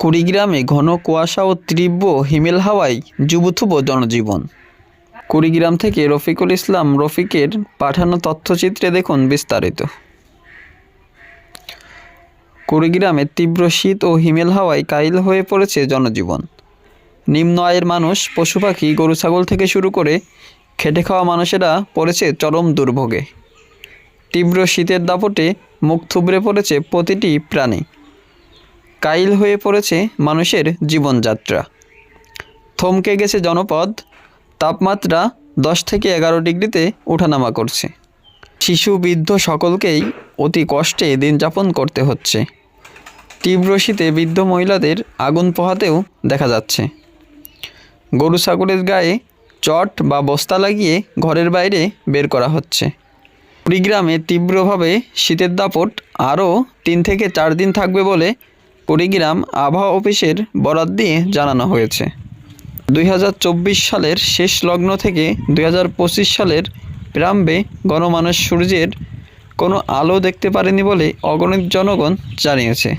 কুড়িগ্রামে ঘন কুয়াশা ও তীব্র হিমেল হাওয়ায় জুবুথুবু জনজীবন। কুড়িগ্রাম থেকে রফিকুল ইসলাম রফিকের পাঠানো তথ্যচিত্রে দেখুন বিস্তারিত। কুড়িগ্রামে তীব্র শীত ও হিমেল হাওয়ায় কাইল হয়ে পড়েছে জনজীবন। নিম্ন আয়ের মানুষ, পশু পাখি, গরু, ছাগল থেকে শুরু করে খেটে খাওয়া মানুষেরা পড়েছে চরম দুর্ভোগে। তীব্র শীতের দাপটে মুখ থুবড়ে পড়েছে প্রতিটি প্রাণী। কাইল হয়ে পড়েছে মানুষের জীবনযাত্রা। থমকে গেছে জনপদ, তাপমাত্রা দশ থেকে এগারো ডিগ্রিতে ওঠানামা করছে। শিশু, বৃদ্ধ সকলকেই অতি কষ্টে দিন যাপন করতে হচ্ছে। তীব্র শীতে বৃদ্ধ মহিলাদের আগুন পোহাতেও দেখা যাচ্ছে। গরু, ছাগলের গায়ে চট বা বস্তা লাগিয়ে ঘরের বাইরে বের করা হচ্ছে। কুড়িগ্রামে তীব্রভাবে শীতের দাপট আরও তিন থেকে চার দিন থাকবে বলে কুড়িগ্রাম আবহাওয়া অফিসের বরাত দিয়ে জানানো হয়েছে। দুই হাজার চব্বিশ সালের শেষ লগ্ন থেকে দু হাজার পঁচিশ সালের প্রাম্বে গণমানুষ সূর্যের কোনো আলো দেখতে পারেনি বলে অগণিত জনগণ জানিয়েছে।